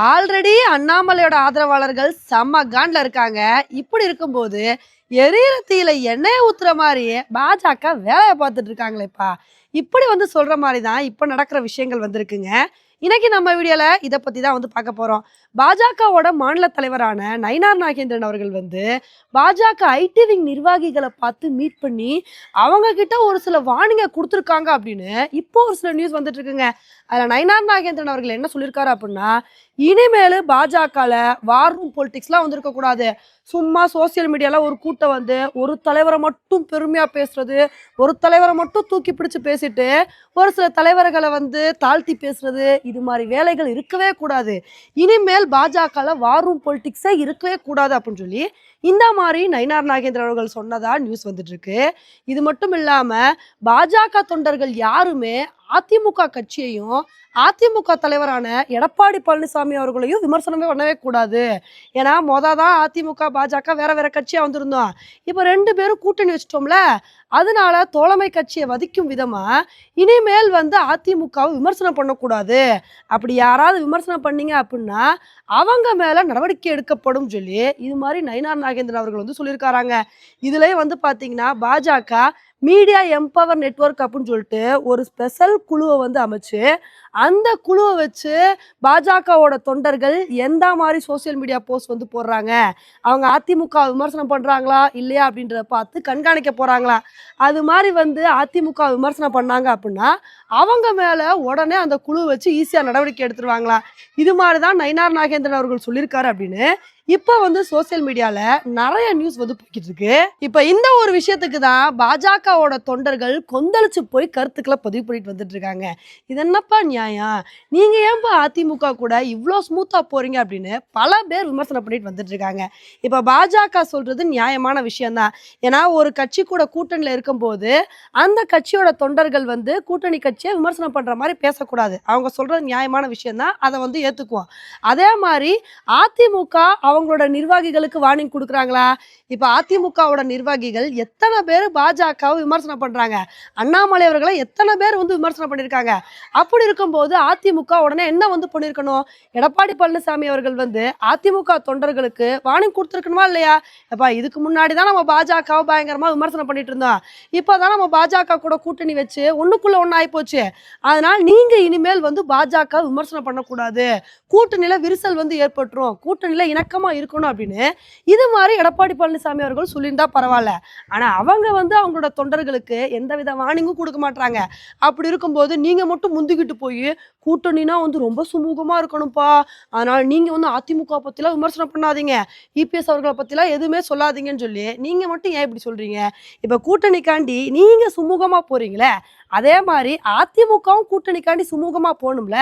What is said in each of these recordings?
Already அண்ணாமலையோட ஆதரவாளர்கள் செம்ம காண்டில் இருக்காங்க. இப்படி இருக்கும்போது எரியிற தீயில எண்ணெய் ஊத்துற மாதிரி பாஜக வேலையை பார்த்துட்டு இருக்காங்களேப்பா. இப்படி வந்து சொல்ற மாதிரி தான் இப்போ நடக்கிற விஷயங்கள் வந்திருக்குங்க. இன்னைக்கு நம்ம வீடியோல இதை பத்தி தான் வந்து பார்க்க போறோம். பாஜகவோட மாநில தலைவரான நயினார் நாகேந்திரன் அவர்கள் வந்து பாஜக ஐடி விங் நிர்வாகிகளை பார்த்து மீட் பண்ணி அவங்க கிட்ட ஒரு சில வார்னிங்கை கொடுத்துருக்காங்க அப்படின்னு இப்போ ஒரு சில நியூஸ் வந்துட்டு இருக்குங்க. அதில் நயினார் நாகேந்திரன் அவர்கள் என்ன சொல்லியிருக்காரு அப்படின்னா இனிமேல் பாஜகவில் வார் ரூம் பொலிட்டிக்ஸ்லாம் வந்திருக்க கூடாது. சும்மா சோசியல் மீடியாவில் ஒரு கூட்டம் வந்து ஒரு தலைவரை மட்டும் பெருமையாக பேசுறது ஒரு தலைவரை மட்டும் தூக்கி பிடிச்சு பேசிட்டு ஒரு சில தலைவர்களை வந்து தாழ்த்தி பேசுறது இது மாதிரி வேலைகள் இருக்கவே கூடாது. இனிமேல் பாஜகவில் வார் பொலிட்டிக்ஸே இருக்கவே கூடாது அப்படின்னு சொல்லி இந்த மாதிரி நயினார் நாகேந்திரன் அவர்கள் சொன்னதா நியூஸ் வந்துட்டு இருக்கு. இது மட்டும் இல்லாமல் பாஜக தொண்டர்கள் யாருமே அதிமுக கட்சியையும் அதிமுக தலைவரான எடப்பாடி பழனிசாமி அவர்களையும் விமர்சனமே பண்ணவே கூடாது. ஏன்னா மொதல் தான் அதிமுக பாஜக வேற வேற கட்சியாக வந்திருந்தோம். இப்போ ரெண்டு பேரும் கூட்டணி வச்சிட்டோம்ல அதனால தோழமை கட்சியை வதிக்கும் விதமாக இனிமேல் வந்து அதிமுகவை விமர்சனம் பண்ணக்கூடாது. அப்படி யாராவது விமர்சனம் பண்ணீங்க அப்படின்னா அவங்க மேலே நடவடிக்கை எடுக்கப்படும் சொல்லி இது மாதிரி நயினார் நாகேந்திரன் அவர்கள் வந்து சொல்லியிருக்காராங்க. இதுலேயே வந்து பார்த்தீங்கன்னா பாஜக மீடியா எம்பவர் நெட்வொர்க் அப்படின்னு சொல்லிட்டு ஒரு ஸ்பெஷல் குழுவை வந்து அமைச்சு அந்த குழுவை வச்சு பாஜகவோட தொண்டர்கள் எந்த மாதிரி சோஷியல் மீடியா போஸ்ட் வந்து போடுறாங்க? அவங்க அதிமுக விமர்சனம் பண்ணுறாங்களா இல்லையா? அப்படின்றத பார்த்து கண்காணிக்க போகிறாங்களா அது மாதிரி வந்து அதிமுக விமர்சனம் பண்ணாங்க அப்படின்னா அவங்க மேலே உடனே அந்த குழு வச்சு ஈஸியாக நடவடிக்கை எடுத்துருவாங்களா? இது மாதிரி தான் நயினார் நாகேந்திரன் அவர்கள் சொல்லியிருக்காரு அப்படின்னு இப்போ வந்து சோஷியல் மீடியால நிறைய நியூஸ் வந்து போய்கிட்டு இருக்கு. இப்போ இந்த ஒரு விஷயத்துக்கு தான் பாஜகவோட தொண்டர்கள் கொந்தளிச்சு போய் கருத்துக்களை பதிவு பண்ணிட்டு வந்துட்டு இருக்காங்க. இது என்னப்பா நியாயம்? நீங்க ஏன்பா அதிமுக கூட இவ்வளோ ஸ்மூத்தா போறீங்க அப்படின்னு பல பேர் விமர்சனம் பண்ணிட்டு வந்துட்டு இருக்காங்க. இப்போ பாஜக சொல்றது நியாயமான விஷயம்தான். ஏன்னா ஒரு கட்சி கூட கூட்டணியில் இருக்கும்போது அந்த கட்சியோட தொண்டர்கள் வந்து கூட்டணி கட்சியை விமர்சனம் பண்ற மாதிரி பேசக்கூடாது. அவங்க சொல்றது நியாயமான விஷயம்தான். அதை வந்து ஏத்துக்குவோம். அதே மாதிரி அதிமுக அவங்களோட நிர்வாகிகளுக்கு வார்னிங் கொடுக்குறாங்களா? இப்போ அதிமுகவோட நிர்வாகிகள் எத்தனை பேர் பாஜகவை விமர்சனம் பண்ணுறாங்க அண்ணாமலை அவர்களை எத்தனை பேர் வந்து விமர்சனம் பண்ணியிருக்காங்க அப்படி இருக்கும்போது அதிமுக உடனே என்ன வந்து பண்ணியிருக்கணும் எடப்பாடி பழனிசாமி அவர்கள் வந்து அதிமுக தொண்டர்களுக்கு வார்னிங் கொடுத்துருக்கணுமா இல்லையா? எப்பா இதுக்கு முன்னாடி தான் நம்ம பாஜகவை பயங்கரமாக விமர்சனம் பண்ணிட்டு இருந்தோம். இப்போதான் நம்ம பாஜக கூட கூட்டணி வச்சு ஒன்றுக்குள்ளே ஒண்ணு ஆகிப்போச்சு அதனால் நீங்கள் இனிமேல் வந்து பாஜக விமர்சனம் பண்ணக்கூடாது. கூட்டணியில் விரிசல் வந்து ஏற்பட்டுரும். கூட்டணியில் இணக்கம் இருக்கணும் அப்படின்னு இது மாதிரி எடப்பாடி பழனிசாமி அவர்கள் சொல்லியிருந்தா பரவாயில்ல. ஆனால் அவங்க வந்து அவங்களோட தொண்டர்களுக்கு எந்த வித வார்னிங்கும் கொடுக்க மாட்டாங்க அப்படி இருக்கும்போது நீங்கள் மட்டும் முந்திக்கிட்டு போய் கூட்டணினா வந்து ரொம்ப சுமூகமாக இருக்கணும்ப்பா. அதனால் நீங்கள் வந்து அதிமுக பற்றிலாம் விமர்சனம் பண்ணாதீங்க. இபிஎஸ் அவர்களை பற்றிலாம் எதுவுமே சொல்லாதீங்கன்னு சொல்லி நீங்கள் மட்டும் ஏன் இப்படி சொல்கிறீங்க இப்போ கூட்டணிக்காண்டி நீங்கள் சுமூகமாக போகிறீங்களே அதே மாதிரி அதிமுகவும் கூட்டணிக்காண்டி சுமூகமாக போகணும்ல.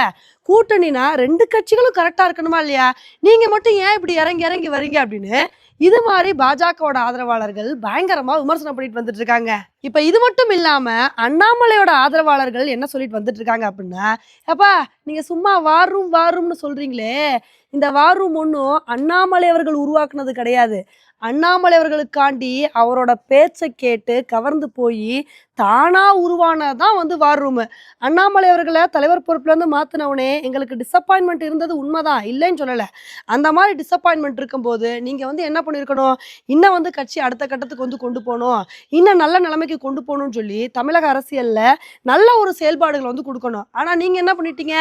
கூட்டணினா ரெண்டு கட்சிகளும் கரெக்டாக இருக்கணுமா இல்லையா? நீங்கள் மட்டும் ஏன் இப்படி இறங்கி இறங்கி வரீங்க அப்படின்னு இது மாதிரி பாஜகவோட ஆதரவாளர்கள் பயங்கரமா விமர்சனம் பண்ணிட்டு வந்துட்டு இருக்காங்க. இப்ப இது மட்டும் இல்லாம அண்ணாமலையோட ஆதரவாளர்கள் என்ன சொல்லிட்டு வந்துட்டு இருக்காங்க அப்படின்னா அப்பா நீங்க சும்மா வார் ரூம் வார் ரூம்னு சொல்றீங்களே. இந்த வார் ரூம் ஒன்றும் அண்ணாமலை அவர்கள் உருவாக்குனது கிடையாது. அண்ணாமலை அவர்களுக்காண்டி அவரோட பேச்சை கேட்டு கவர்ந்து போய் தானா உருவானதான் வந்து வார் ரூம் அண்ணாமலை அவர்களை தலைவர் பொறுப்புல இருந்து மாத்தினவனே எங்களுக்கு டிசப்பாயின்மெண்ட் இருந்தது உண்மைதான். இல்லைன்னு சொல்லலை. அந்த மாதிரி டிசப்பாயின்மெண்ட் இருக்கும்போது நீங்க வந்து என்ன பண்ணியிருக்கணும். இன்னும் வந்து கட்சி அடுத்த கட்டத்துக்கு வந்து கொண்டு போகணும். இன்னும் நல்ல நிலைமைக்கு கொண்டு போகணும்னு சொல்லி தமிழக அரசியலில் நல்ல ஒரு செயல்பாடுகளை வந்து கொடுக்கணும். ஆனால் நீங்கள் என்ன பண்ணிட்டீங்க?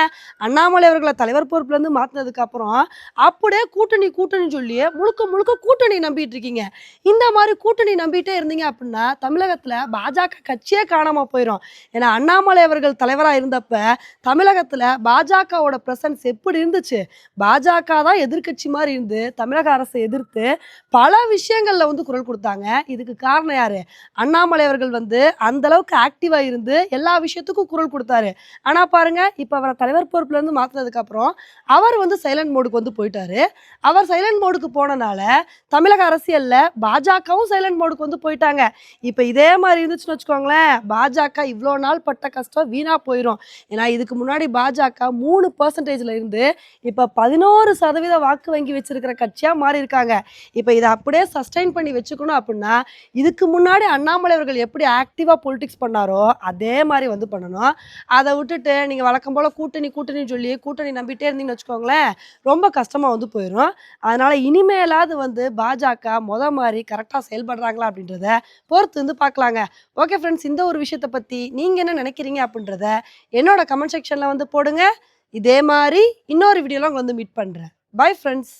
அண்ணாமலை அவர்களை தலைவர் பொறுப்புலேருந்து மாற்றினதுக்கப்புறம் அப்படியே கூட்டணி கூட்டணி சொல்லி முழுக்க முழுக்க கூட்டணி நம்பிட்டு இருக்கீங்க. இந்த மாதிரி கூட்டணி நம்பிட்டே இருந்தீங்க அப்படின்னா தமிழகத்தில் பாஜக கட்சியே காணாமல் போயிடும் ஏன்னா அண்ணாமலை அவர்கள் தலைவராக இருந்தப்ப தமிழகத்தில் பாஜகவோட பிரசன்ஸ் எப்படி இருந்துச்சு? பாஜக தான் எதிர்க்கட்சி மாதிரி இருந்து தமிழக அரசை எதிர்த்து பல விஷயங்களில் வந்து குரல் கொடுத்தாங்க. இதுக்கு காரணம் யார்? அண்ணாமலை அவர்கள் வந்து அந்த அளவுக்கு ஆக்டிவாக இருந்து எல்லா விஷயத்துக்கும் குரல் கொடுத்தாரு. ஆனால் பாருங்கள் இப்போ அவரை தலைவர் பொறுப்புலேருந்து மாற்றினதுக்கப்புறம் அவர் வந்து சைலண்ட் மோடுக்கு வந்து போயிட்டாரு. அவர் சைலண்ட் மோடுக்கு போனனால தமிழக அரசியலில் பாஜகவும் சைலண்ட் மோடுக்கு வந்து போயிட்டாங்க. இப்போ இதே மாதிரி இருந்துச்சுன்னு வச்சுக்கோங்களேன் பாஜக இவ்வளோ நாள் பட்ட கஷ்டம் வீணாக போயிடும் ஏன்னா இதுக்கு முன்னாடி பாஜக மூணு பர்சன்டேஜில் இருந்து இப்போ பதினோரு சதவீத வாக்கு வங்கி வச்சிருக்கிற கட்சியாக மாறி இருக்காங்க இப்போ இதை அப்படியே சஸ்டைன் பண்ணி வச்சுக்கணும் அப்படின்னா இதுக்கு முன்னாடி அண்ணாமலை அவர்கள் எப்படி ஆக்டிவாக பொலிட்டிக்ஸ் பண்ணாரோ அதே மாதிரி வந்து பண்ணணும். அதை விட்டுட்டு நீங்கள் வழக்கம் போல் கூட்டணி கூட்டணி சொல்லி கூட்டணி நம்பிட்டே இருந்தீங்கன்னு வச்சுக்கோங்களேன் ரொம்ப கஷ்டமாக வந்து போயிடும் அதனால் இனிமேலாவது வந்து பாஜக மொத மாதிரி கரெக்டாக செயல்படுறாங்களா அப்படின்றத பொறுத்து வந்து பார்க்கலாங்க ஓகே ஃப்ரெண்ட்ஸ் இந்த ஒரு விஷயத்தை பற்றி நீங்கள் என்ன நினைக்கிறீங்க அப்படின்றத என்னோட கமெண்ட் செக்ஷனில் வந்து போடுங்க. இதே மாதிரி இன்னொரு வீடியோலாம் உங்களை வந்து மீட் பண்ணுறேன் பை ஃப்ரெண்ட்ஸ்